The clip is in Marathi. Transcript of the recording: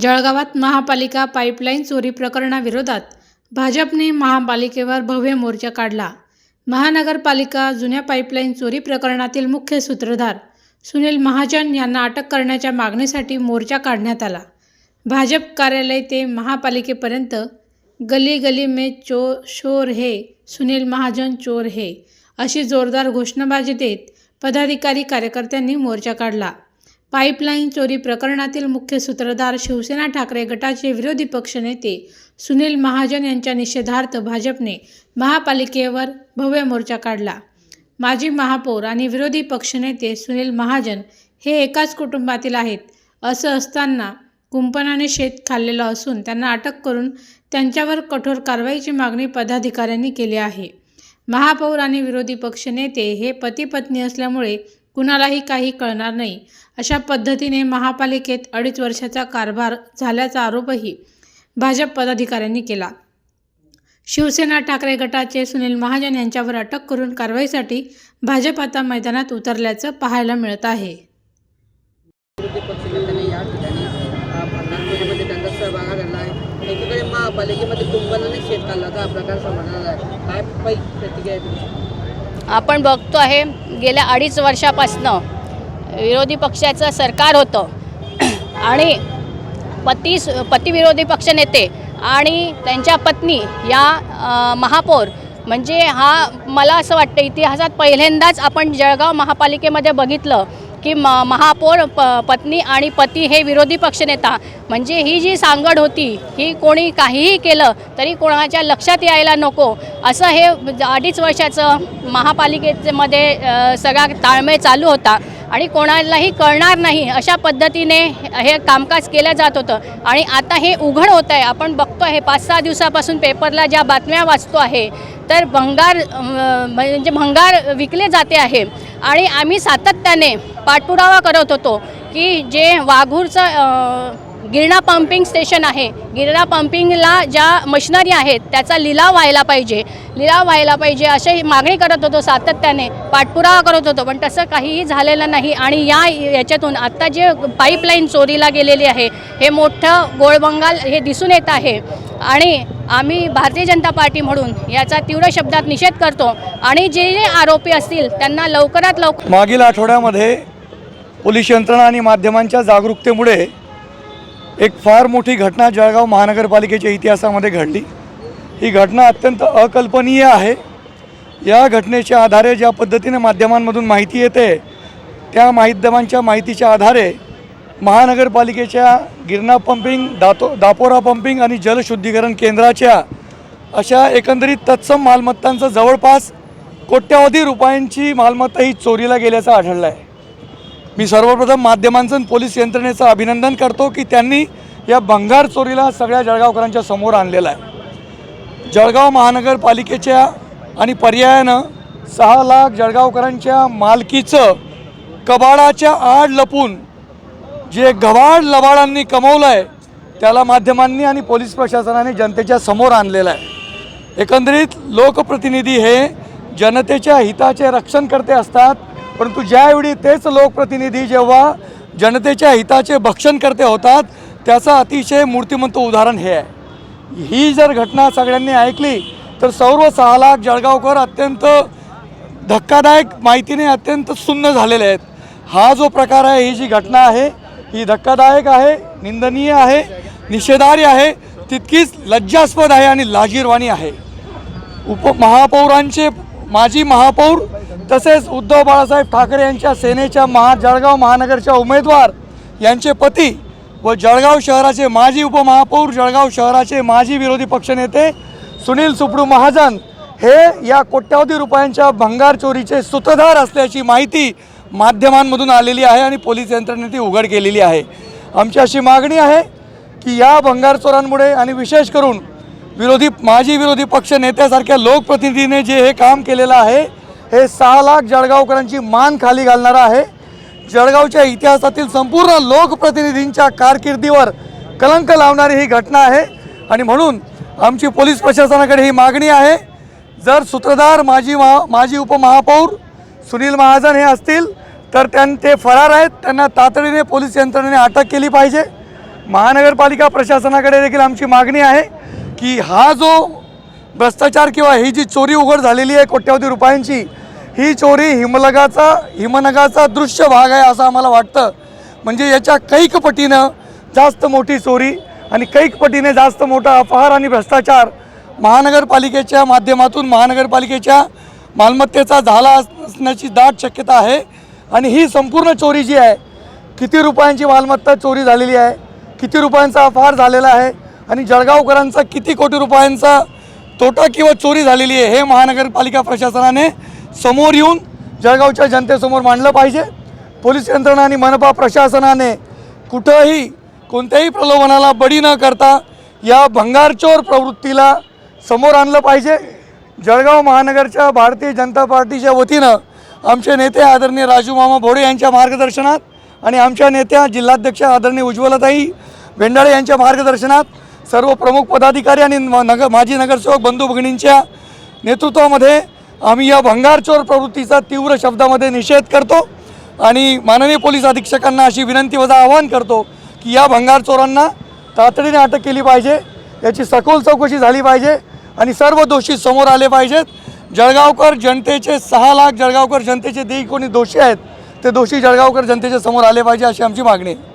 जळगावात महापालिका पाईपलाईन चोरी प्रकरणाविरोधात भाजपने महापालिकेवर भव्य मोर्चा काढला. महानगरपालिका जुन्या पाईपलाईन चोरी प्रकरणातील मुख्य सूत्रधार सुनील महाजन यांना अटक करण्याच्या मागणीसाठी मोर्चा काढण्यात आला. भाजप कार्यालय ते महापालिकेपर्यंत गली गली में चो शोर हे सुनील महाजन चोर हे अशी जोरदार घोषणाबाजी देत पदाधिकारी कार्यकर्त्यांनी मोर्चा काढला. पाईपलाईन चोरी प्रकरणातील मुख्य सूत्रधार शिवसेना ठाकरे गटाचे विरोधी पक्षनेते सुनील महाजन यांच्या निषेधार्थ भाजपने महापालिकेवर भव्य मोर्चा काढला. माजी महापौर आणि विरोधी पक्षनेते सुनील महाजन हे एकाच कुटुंबातील आहेत असं असताना कुंपणाने शेत खाल्लेलं असून त्यांना अटक करून त्यांच्यावर कठोर कारवाईची मागणी पदाधिकाऱ्यांनी केली आहे. महापौर आणि विरोधी पक्षनेते हे पती पत्नी असल्यामुळे कुणालाही काही कळणार नाही. अशा पद्धतीने महापालिकेत अडीच वर्षाचा कारभार झाल्याचा आरोपही भाजप पदाधिकाऱ्यांनी केला. शिवसेना ठाकरे गटाचे सुनील महाजन यांच्यावर अटक करून कारवाईसाठी भाजप आता मैदानात उतरल्याचं पाहायला मिळत आहे. एकीकडे महापालिकेमध्ये कुंभलाने शेत काढला हा प्रकार समजणार आहे. काय प्रतिक्रिया आहे तुमची? आपण बघतो आहे गेल्या अडीच वर्षापासनं विरोधी पक्षाचं सरकार होतं. आणि पती पतिविरोधी पक्षनेते आणि त्यांच्या पत्नी या महापौर म्हणजे हा मला असं वाटतं इतिहासात पहिल्यांदाच आपण जळगाव महापालिकेमध्ये बघितलं की म महापौर प पत्नी आणि पती हे विरोधी पक्षनेता. म्हणजे ही जी सांगड होती ही कोणी काहीही केलं तरी कोणाच्या लक्षात यायला नको. असं हे अडीच वर्षाचं महापालिकेमध्ये सगळा ताळमेळ चालू होता. आणि कोणालाही कळणार नाही अशा पद्धतीने हे कामकाज केलं जात होतं. आणि आता हे उघड होत आहे. आपण बघतो आहे पाच सहा दिवसापासून पेपरला ज्या बातम्या वाचतो आहे तर भंगार म्हणजे भंगार विकले जाते आहे. आणि आम्ही सातत्याने पाठपुरावा करत होतो की जे वाघूरचं गिरणा पंपिंग स्टेशन आहे गिरणा पंपिंगला ज्या मशिनरी आहेत त्याचा लिलाव व्हायला पाहिजे. लिलाव व्हायला पाहिजे अशी मागणी करत होतो सातत्याने पाठपुरावा करत होतो. पण तसं काहीही झालेलं नाही आणि या याच्यातून आत्ता जे पाईपलाईन चोरीला गेलेली आहे हे मोठं गोळबंगाल हे दिसून येत आहे. आणि आम्ही भारतीय जनता पार्टी म्हणून याचा तीव्र शब्दात निषेध करतो आणि जे जे आरोपी असतील त्यांना लवकरात लवकर मागील आठवड्यामध्ये पोलीस यंत्रणा आणि माध्यमांच्या जागरूकतेमुळे एक फार मोठी घटना जळगाव महानगरपालिकेच्या इतिहासामध्ये घडली. ही घटना अत्यंत अकल्पनीय आहे. या घटनेच्या आधारे ज्या पद्धतीने माध्यमांमधून माहिती येते त्या माध्यमांच्या माहितीच्या आधारे महानगरपालिकेच्या गिरणा पंपिंग दातो दापोरा पंपिंग आणि जलशुद्धीकरण केंद्राच्या अशा एकंदरीत तत्सम मालमत्तांचं जवळपास कोट्यावधी रुपयांची मालमत्ता ही चोरीला गेल्याचं आढळलं आहे मी सर्वप्रथम माध्यमांचं पोलीस यंत्रणेचं अभिनंदन करतो की त्यांनी या भंगार चोरीला सगळ्या जळगावकरांच्या समोर आणलेला आहे. जळगाव महानगरपालिकेच्या आणि पर्यायानं सहा लाख जळगावकरांच्या मालकीचं कबाडाच्या आड लपून जे गवाड लबाडांनी कमवलं आहे त्याला माध्यमांनी आणि पोलीस प्रशासनाने जनतेच्या समोर आणलेलं आहे. एकंदरीत लोकप्रतिनिधी हे जनतेच्या हिताचे रक्षण करते असतात परंतु ज्यावेळी तेच लोकप्रतिनिधी जेव्हा जनतेच्या हिताचे भक्षण करते होतात त्याचं अतिशय मूर्तिमंत उदाहरण हे आहे. ही जर घटना सगळ्यांनी ऐकली तर सर्व सहा लाख जळगावकर अत्यंत धक्कादायक माहितीने अत्यंत सुन्न झालेले आहेत. हा जो प्रकार आहे ही जी घटना आहे ही धक्कादायक आहे निंदनीय आहे निषेधार्य आहे तितकीच लज्जास्पद आहे आणि लाजीरवाणी आहे. उपमहापौरांचे माजी महापौर तसेच उद्धव बाळासाहेब ठाकरे यांच्या सेनेच्या महा जळगाव महानगरच्या उमेदवार यांचे पती व जळगाव शहराचे माजी उपमहापौर जळगाव शहराचे माजी विरोधी पक्षनेते सुनील सुपडू महाजन हे या कोट्यावधी रुपयांच्या भंगार चोरीचे सूत्रधार असल्याची माहिती माध्यमांमधून आलेली आहे आणि पोलीस यंत्रणेने ती उघड केलेली आहे. आमची अशी मागणी आहे की या भंगार चोरांमुळे आणि विशेष करून विरोधी माजी विरोधी पक्ष नेत्यासारख्या लोकप्रतिनिधीने जे हे काम केलेलं आहे हे सहा लाख जळगावकरांची मान खाली घालणारं आहे. जळगावच्या इतिहासातील संपूर्ण लोकप्रतिनिधींच्या कारकिर्दीवर कलंक लावणारी ही घटना आहे आणि म्हणून आमची पोलीस प्रशासनाकडे ही मागणी आहे. जर सूत्रधार माजी महा माजी उपमहापौर सुनील महाजन हे असतील तर त्यां ते फरार आहेत. त्यांना तातडीने पोलीस यंत्रणेने अटक केली पाहिजे. महानगरपालिका प्रशासनाकडे देखील आमची मागणी आहे की हा जो भ्रष्टाचार किंवा ही जी चोरी उघड झालेली आहे कोट्यवधी रुपयांची ही चोरी हिमलगाचा हिमनगाचा दृश्य भाग आहे असं आम्हाला वाटतं. म्हणजे याच्या कैक पटीनं जास्त मोठी चोरी आणि कैक पटीने जास्त मोठा अपहार आणि भ्रष्टाचार महानगरपालिकेच्या माध्यमातून महानगरपालिकेच्या मालमत्तेचा झाला असण्याची दाट शक्यता आहे. आणि ही संपूर्ण चोरी जी आहे किती रुपयांची मालमत्ता चोरी झालेली आहे किती रुपयांचा अपहार झालेला आहे आणि जळगावकरांचा किती कोटी रुपयांचा तोटा किंवा चोरी झालेली आहे हे महानगरपालिका प्रशासनाने समोर येऊन जळगावच्या जनतेसमोर मांडलं पाहिजे. पोलीस यंत्रणा आणि मनपा प्रशासनाने कुठंही कोणत्याही प्रलोभनाला बळी न करता या भंगारचोर प्रवृत्तीला समोर आणलं पाहिजे. जळगाव महानगरच्या भारतीय जनता पार्टीच्या वतीनं आमचे नेते आदरणीय राजू मामा भोडे यांच्या मार्गदर्शनात आणि आमच्या नेत्या जिल्हाध्यक्ष आदरणीय उज्ज्वलताई भेंडाळे यांच्या मार्गदर्शनात सर्व प्रमुख पदाधिकारी आणि नगर माजी नगरसेवक बंधू भगिनींच्या नेतृत्वामध्ये आम्ही या भंगारचोर प्रवृत्तीचा तीव्र शब्दामध्ये निषेध करतो आणि माननीय पोलीस अधीक्षकांना अशी विनंती वजा आवाहन करतो की या भंगार चोरांना तातडीने अटक केली पाहिजे याची सखोल चौकशी झाली पाहिजे आणि सर्व दोषी समोर आले पाहिजेत. जळगावकर जनतेचे सहा लाख जळगावकर जनतेचे जे कोणी दोषी आहेत ते दोषी जळगावकर जनतेच्या समोर आले पाहिजे अशी आमची मागणी आहे.